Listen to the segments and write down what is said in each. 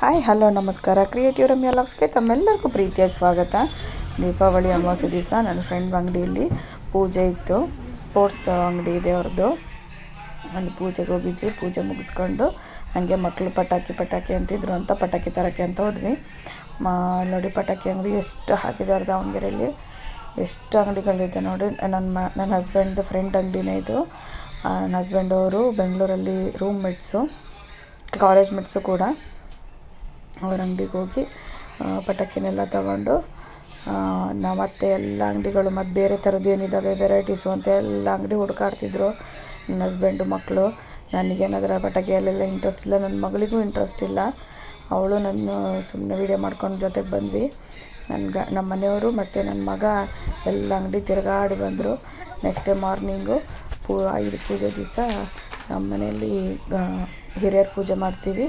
Hi, hello, ನಮಸ್ಕಾರ. Creative Ramya ಲಾಗ್ಸ್ಗೆ ತಮ್ಮೆಲ್ಲರಿಗೂ ಪ್ರೀತಿಯ ಸ್ವಾಗತ. ದೀಪಾವಳಿ ಅಮಾವಾಸ್ಯ ದಿವಸ ನನ್ನ ಫ್ರೆಂಡ್ ಅಂಗಡಿಯಲ್ಲಿ ಪೂಜೆ ಇತ್ತು. ಸ್ಪೋರ್ಟ್ಸ್ ಅಂಗಡಿ ಇದೆ ಅವ್ರದ್ದು. ಅಲ್ಲಿ ಪೂಜೆಗೆ ಹೋಗಿದ್ವಿ. ಪೂಜೆ ಮುಗಿಸ್ಕೊಂಡು ಹಾಗೆ ಮಕ್ಕಳು ಪಟಾಕಿ ಪಟಾಕಿ ಅಂತಿದ್ರು ಅಂತ ಪಟಾಕಿ ತರೋಕ್ಕೆ ಅಂತ ಹೋದ್ವಿ. ಮಾ, ನೋಡಿ ಪಟಾಕಿ ಅಂಗಡಿ ಎಷ್ಟು ಹಾಕಿದ್ದಾರೆ ದಾವಣಗೆರೆಯಲ್ಲಿ ಎಷ್ಟು ಅಂಗಡಿಗಳಿದೆ ನೋಡಿ. ನನ್ನ ಮ, ನನ್ನ ಹಸ್ಬೆಂಡ್ದು ಫ್ರೆಂಡ್ ಅಂಗಡಿನೇ ಇದು. ನನ್ನ ಹಸ್ಬೆಂಡ್ ಅವರು ಬೆಂಗಳೂರಲ್ಲಿ ರೂಮ್ ಮೇಟ್ಸು ಕಾಲೇಜ್ ಮೆಟ್ಸು ಕೂಡ. ಅವ್ರ ಅಂಗಡಿಗೆ ಹೋಗಿ ಪಟಾಕಿನೆಲ್ಲ ತಗೊಂಡು ನಾವು ಮತ್ತೆ ಎಲ್ಲ ಅಂಗಡಿಗಳು ಮತ್ತು ಬೇರೆ ಥರದ್ದು ಏನಿದ್ದಾವೆ ವೆರೈಟೀಸು ಅಂತ ಎಲ್ಲ ಅಂಗಡಿ ಹುಡುಕಾಡ್ತಿದ್ರು. ನನ್ನ ಹಸ್ಬೆಂಡು ಮಕ್ಕಳು ನನಗೇನಾದ್ರೆ ಪಟಾಕಿಯಲ್ಲೆಲ್ಲ ಇಂಟ್ರೆಸ್ಟ್ ಇಲ್ಲ ನನ್ನ ಮಗಳಿಗೂ ಇಂಟ್ರೆಸ್ಟ್ ಇಲ್ಲ. ಅವಳು ನನ್ನ ಸುಮ್ಮನೆ ವೀಡಿಯೋ ಮಾಡ್ಕೊಂಡು ಜೊತೆಗೆ ಬಂದ್ವಿ. ನನ್ನ ಗ ನಮ್ಮ ಮನೆಯವರು ಮತ್ತು ನನ್ನ ಮಗ ಎಲ್ಲ ಅಂಗಡಿ ತಿರುಗಾಡಿ ಬಂದರು. ನೆಕ್ಸ್ಟ್ ಡೇ ಮಾರ್ನಿಂಗು ಪೂ ಆಯುಧ ಪೂಜೆ ದಿವಸ ನಮ್ಮ ಮನೆಯಲ್ಲಿ ಹಿರಿಯರ ಪೂಜೆ ಮಾಡ್ತೀವಿ.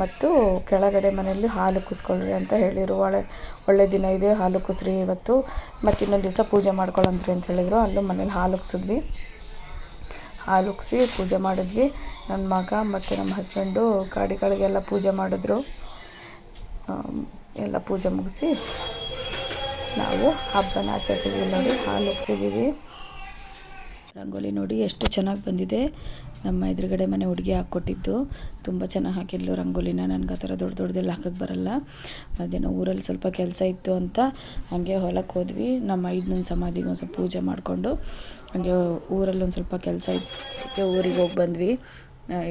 ಮತ್ತು ಕೆಳಗಡೆ ಮನೆಯಲ್ಲಿ ಹಾಲು ಕುಸ್ಕೊಳ್ರಿ ಅಂತ ಹೇಳಿದರು. ಒಳ್ಳೆ ಒಳ್ಳೆ ದಿನ ಇದೆ, ಹಾಲು ಕುಸ್ರಿ ಇವತ್ತು. ಮತ್ತು ಇನ್ನೊಂದು ದಿವಸ ಪೂಜೆ ಮಾಡ್ಕೊಳ್ಳಂತ್ರಿ ಅಂತ ಹೇಳಿದರು. ಅಲ್ಲೂ ಮನೇಲಿ ಹಾಲು ಉಗ್ಸಿದ್ವಿ. ಹಾಲು ಪೂಜೆ ಮಾಡಿದ್ವಿ. ನನ್ನ ಮಗ ಮತ್ತು ನಮ್ಮ ಹಸ್ಬೆಂಡು ಗಾಡಿಗಳಿಗೆಲ್ಲ ಪೂಜೆ ಮಾಡಿದ್ರು. ಎಲ್ಲ ಪೂಜೆ ಮುಗಿಸಿ ನಾವು ಹಬ್ಬನ ಆಚರಿಸಿದ್ವಿ ನೋಡಿ. ಹಾಲು ಉಗ್ಸಿದ್ದೀವಿ. ರಂಗೋಲಿ ನೋಡಿ ಎಷ್ಟು ಚೆನ್ನಾಗಿ ಬಂದಿದೆ. ನಮ್ಮ ಎದುರುಗಡೆ ಮನೆ ಹುಡುಗಿ ಹಾಕ್ಕೊಟ್ಟಿದ್ದು. ತುಂಬ ಚೆನ್ನಾಗಿ ಹಾಕಿದ್ಲು ರಂಗೋಲಿನ. ನನಗೆ ಆ ಥರ ದೊಡ್ಡ ದೊಡ್ಡದೆಲ್ಲ ಹಾಕಕ್ಕೆ ಬರಲ್ಲ. ಅದೇನೋ ಊರಲ್ಲಿ ಸ್ವಲ್ಪ ಕೆಲಸ ಇತ್ತು ಅಂತ ಹಾಗೆ ಹೊಲಕ್ಕೆ ಹೋದ್ವಿ. ನಮ್ಮ ಐದನ ಸಮಾಧಿಗೆ ಒಂದು ಸ್ವಲ್ಪ ಪೂಜೆ ಮಾಡಿಕೊಂಡು ಹಾಗೆ ಊರಲ್ಲಿ ಒಂದು ಸ್ವಲ್ಪ ಕೆಲಸ ಇತ್ತು. ಊರಿಗೆ ಹೋಗಿ ಬಂದ್ವಿ.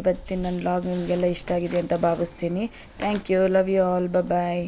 ಇವತ್ತಿನ ನನ್ನ ಲಾಗ್ ನಿಮಗೆಲ್ಲ ಇಷ್ಟ ಆಗಿದೆ ಅಂತ ಭಾವಿಸ್ತೀನಿ. Thank you love you all bye